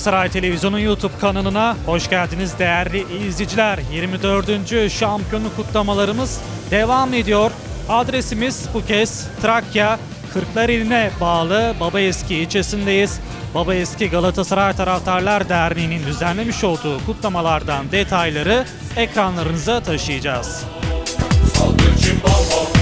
Galatasaray Televizyonu YouTube kanalına hoş geldiniz değerli izleyiciler. 24. şampiyonluk kutlamalarımız devam ediyor. Adresimiz bu kez Trakya Kırklareli'ne bağlı Babaeski ilçesindeyiz. Babaeski Galatasaray Taraftarlar Derneği'nin düzenlemiş olduğu kutlamalardan detayları ekranlarınıza taşıyacağız. Saldırçın baba,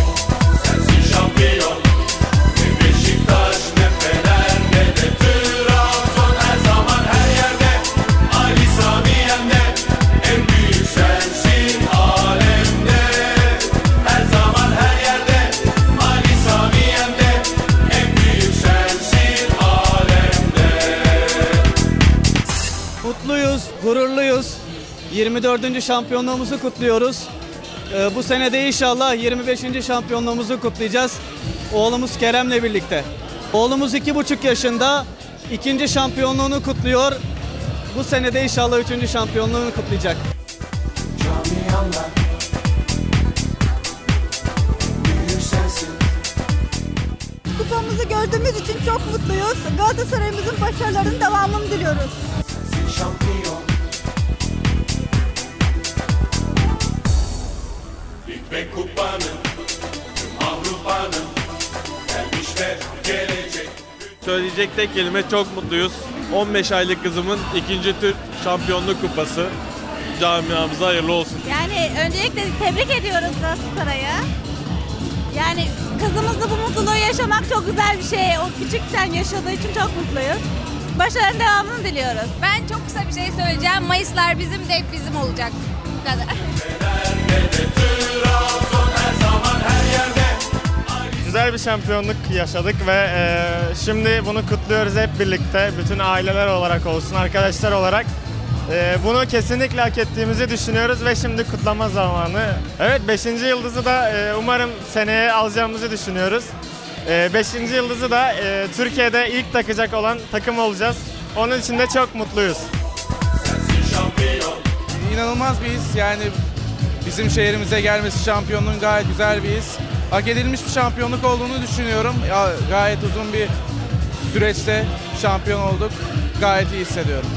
24. şampiyonluğumuzu kutluyoruz. Ee, bu sene de inşallah 25. şampiyonluğumuzu kutlayacağız. Oğlumuz Kerem'le birlikte. Oğlumuz iki buçuk yaşında ikinci şampiyonluğunu kutluyor. Bu sene de inşallah üçüncü şampiyonluğunu kutlayacak. Kupamızı gördüğümüz için çok mutluyuz. Galatasaray'ımızın başarılarının devamını diliyoruz. Söyleyecek tek kelime çok mutluyuz. 15 aylık kızımın ikinci Türk şampiyonluk kupası camiamıza hayırlı olsun. Yani öncelikle tebrik ediyoruz Galatasaray'a. Yani kızımızla bu mutluluğu yaşamak çok güzel bir şey. O küçükten yaşadığı için çok mutluyuz. Başarının devamını diliyoruz. Ben çok kısa bir şey söyleyeceğim. Mayıslar bizim de hep bizim olacak. Bu kadar. Güzel bir şampiyonluk yaşadık ve e, şimdi bunu kutluyoruz hep birlikte. Bütün aileler olarak olsun, arkadaşlar olarak. E, bunu kesinlikle hak ettiğimizi düşünüyoruz ve şimdi kutlama zamanı. Evet 5. yıldızı da e, umarım seneye alacağımızı düşünüyoruz. 5. yıldızı da e, Türkiye'de ilk takacak olan takım olacağız. Onun için de çok mutluyuz. İnanılmaz bir his. Yani bizim şehrimize gelmesi şampiyonluğun gayet güzel bir his. Hak edilmiş bir şampiyonluk olduğunu düşünüyorum. Ya, gayet uzun bir süreçte şampiyon olduk. Gayet iyi hissediyorum.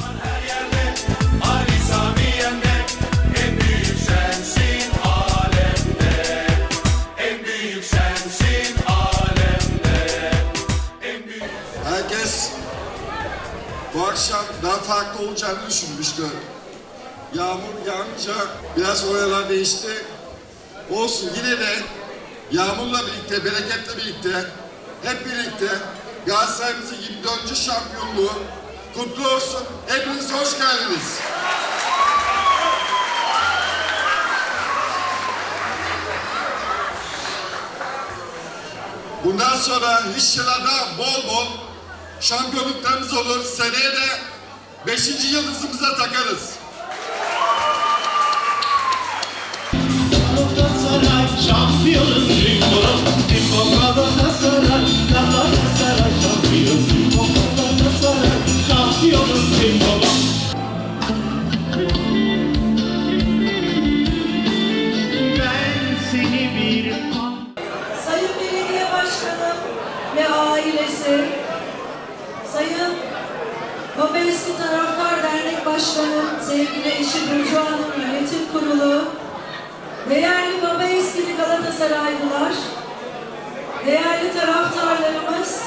Herkes bu akşam daha farklı olacağını düşünmüştü. Yağmur yağınca biraz oyalar değişti. Olsun yine de yağmurla birlikte, bereketle birlikte, hep birlikte Galatasaray'ımızın 24. şampiyonluğu kutlu olsun. Hepiniz hoş geldiniz. Bundan sonra inşallah bol bol şampiyonluklarımız olur. Seneye de 5. yıldızımıza takarız. Babaeski Taraftar Dernek Başkanı, sevgili eşi Burcu Hanım Yönetim Kurulu, değerli Babaeski'li Galatasaraylılar, değerli taraftarlarımız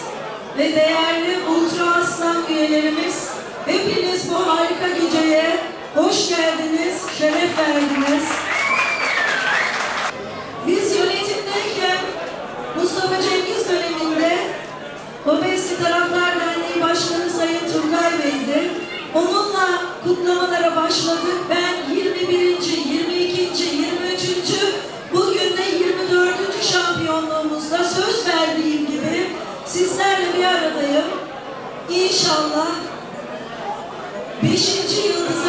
ve değerli Ultra Aslan üyelerimiz, hepiniz bu harika geceye hoş geldiniz, şeref verdiniz. Biz yönetimdeyken Mustafa Cengiz döneminde Babesi Taraftar Turgay Bey'di. Onunla kutlamalara başladık. Ben 21. 22. 23. bugün de 24. şampiyonluğumuzda söz verdiğim gibi sizlerle bir aradayım. İnşallah 5. yıldıza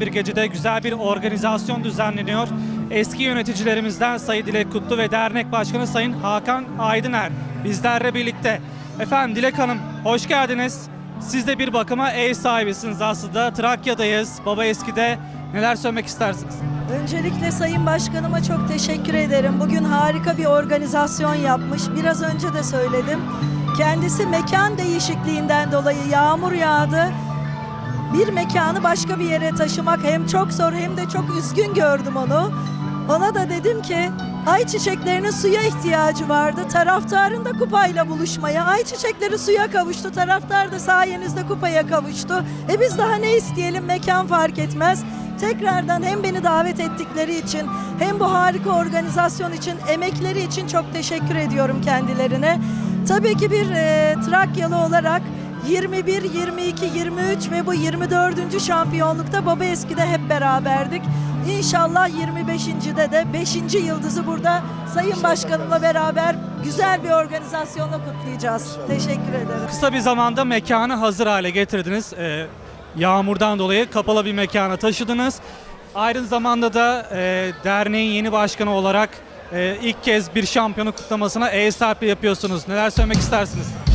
Bir gecede güzel bir organizasyon düzenleniyor. eski yöneticilerimizden Sayın Dilek Kutlu ve dernek başkanı Sayın Hakan Aydıner bizlerle birlikte. Efendim Dilek Hanım hoş geldiniz. Siz de bir bakıma ev sahibisiniz aslında. Trakya'dayız. Baba Eski'de neler söylemek istersiniz? Öncelikle Sayın Başkanıma çok teşekkür ederim. Bugün harika bir organizasyon yapmış. Biraz önce de söyledim. Kendisi mekan değişikliğinden dolayı yağmur yağdı. Bir mekanı başka bir yere taşımak hem çok zor hem de çok üzgün gördüm onu. Ona da dedim ki ayçiçeklerinin suya ihtiyacı vardı. Taraftarın da kupayla buluşmaya. Ayçiçekleri suya kavuştu. Taraftar da sayenizde kupaya kavuştu. E biz daha ne isteyelim mekan fark etmez. Tekrardan hem beni davet ettikleri için hem bu harika organizasyon için emekleri için çok teşekkür ediyorum kendilerine. Tabii ki bir e, Trakyalı olarak 21, 22, 23 ve bu 24. şampiyonlukta Baba Eski'de hep beraberdik. İnşallah 25. de de 5. yıldızı burada Sayın Başkanımla beraber güzel bir organizasyonla kutlayacağız. Teşekkür ederim. Kısa bir zamanda mekanı hazır hale getirdiniz. Ee, yağmurdan dolayı kapalı bir mekana taşıdınız. Aynı zamanda da e, derneğin yeni başkanı olarak e, ilk kez bir şampiyonu kutlamasına ev sahipliği yapıyorsunuz. Neler söylemek istersiniz?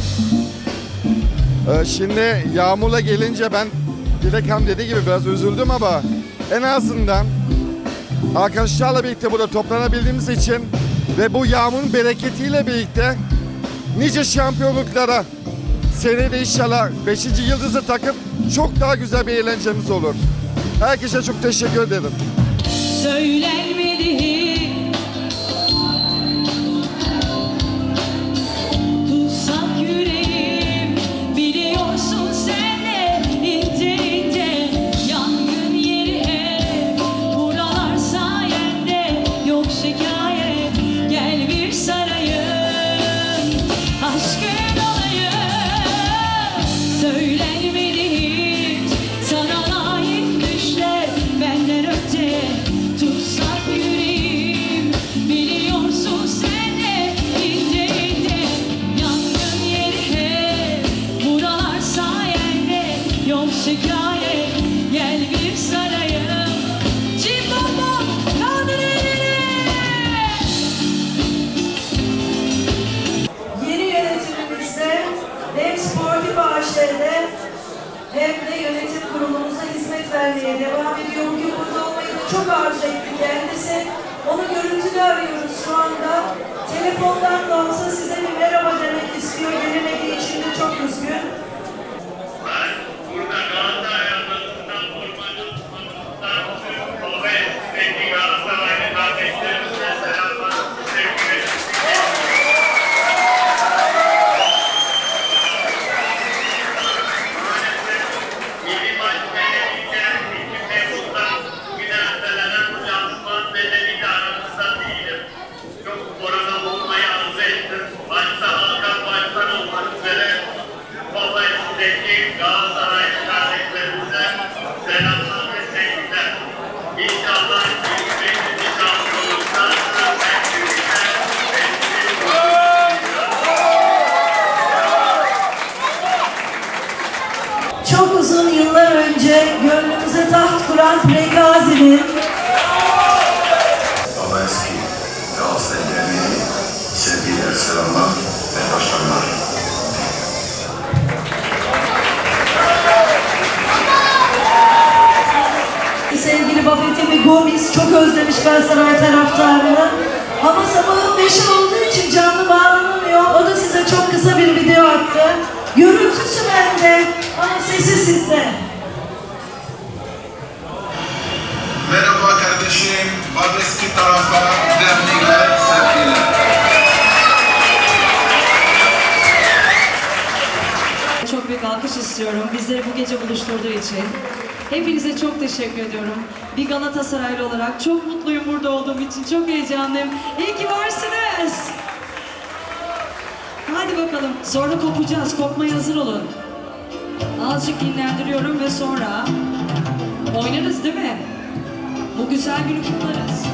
Ee, Şimdi yağmurla gelince ben Dilek Hanım dediği gibi biraz üzüldüm ama en azından arkadaşlarla birlikte burada toplanabildiğimiz için ve bu yağmurun bereketiyle birlikte nice şampiyonluklara senede inşallah 5. yıldızı takıp çok daha güzel bir eğlencemiz olur. Herkese çok teşekkür ederim. söylenmedi taht kuran Pregazi'nin Baba eski Galatasaray Derneği sevgiler, selamlar ve başarılar. Sevgili Bafetimi Gomis çok özlemiş Galatasaray taraftarını. Ama sabahın beşi olduğu için canlı bağlanamıyor. O da size çok kısa bir video attı. Görüntüsü bende ama sesi sizde. Kardeşim, Babeski taraftarı derneğiyle sevgiler. Çok büyük alkış istiyorum bizleri bu gece buluşturduğu için. Hepinize çok teşekkür ediyorum. Bir Galatasaraylı olarak çok mutluyum burada olduğum için. Çok heyecanlıyım. İyi ki varsınız. Hadi bakalım. Sonra kopacağız. Kopmaya hazır olun. Azıcık dinlendiriyorum ve sonra oynarız değil mi? Bu güzel günü kutlarız.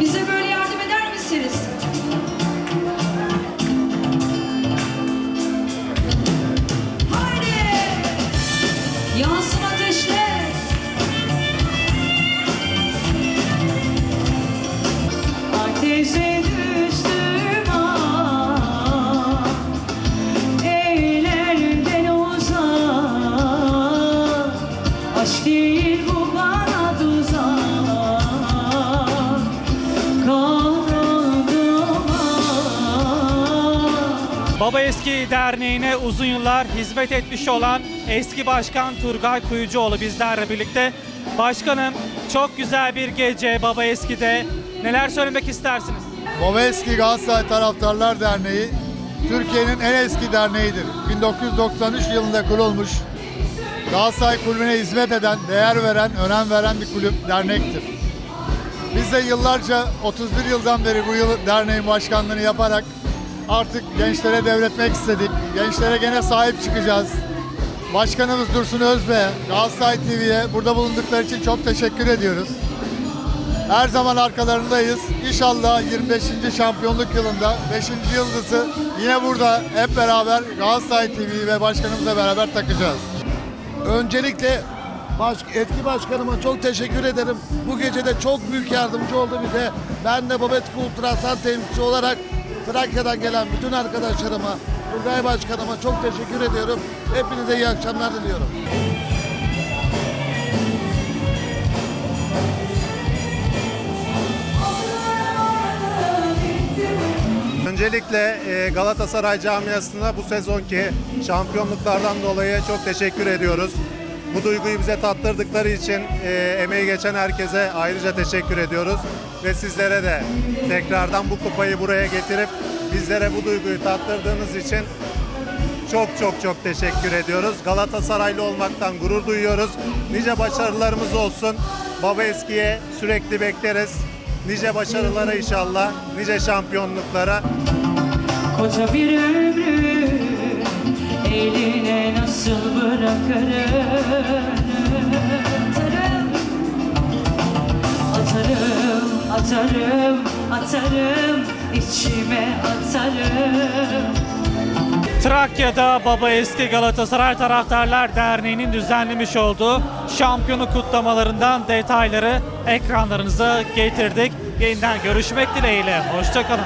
Bize böyle yardım eder misiniz? Haydi! Yansın ateşler! Baba Eski Derneği'ne uzun yıllar hizmet etmiş olan eski başkan Turgay Kuyucuoğlu bizlerle birlikte. Başkanım çok güzel bir gece Baba Eski'de. Neler söylemek istersiniz? Baba Eski Galatasaray Taraftarlar Derneği Türkiye'nin en eski derneğidir. 1993 yılında kurulmuş. Galatasaray kulübüne hizmet eden, değer veren, önem veren bir kulüp, dernektir. Biz de yıllarca 31 yıldan beri bu yıl derneğin başkanlığını yaparak artık gençlere devretmek istedik. Gençlere gene sahip çıkacağız. Başkanımız Dursun Özbey'e, Galatasaray TV'ye burada bulundukları için çok teşekkür ediyoruz. Her zaman arkalarındayız. İnşallah 25. şampiyonluk yılında 5. yıldızı yine burada hep beraber Galatasaray TV ve başkanımızla beraber takacağız. Öncelikle baş, etki başkanıma çok teşekkür ederim. Bu gece de çok büyük yardımcı oldu bize. Ben de Babetki Ultrasan temsilcisi olarak Trakya'dan gelen bütün arkadaşlarıma, Turgay Başkanıma çok teşekkür ediyorum. Hepinize iyi akşamlar diliyorum. Öncelikle e, Galatasaray camiasına bu sezonki şampiyonluklardan dolayı çok teşekkür ediyoruz. Bu duyguyu bize tattırdıkları için e, emeği geçen herkese ayrıca teşekkür ediyoruz. Ve sizlere de tekrardan bu kupayı buraya getirip bizlere bu duyguyu tattırdığınız için çok çok çok teşekkür ediyoruz. Galatasaraylı olmaktan gurur duyuyoruz. Nice başarılarımız olsun. Baba eskiye sürekli bekleriz. Nice başarılara inşallah. Nice şampiyonluklara. Koca bir ömrü eline nasıl bırakırım Atarım, atarım, atarım, atarım içime atarım Trakya'da Baba Eski Galatasaray Taraftarlar Derneği'nin düzenlemiş olduğu şampiyonluk kutlamalarından detayları ekranlarınıza getirdik. Yeniden görüşmek dileğiyle. Hoşçakalın.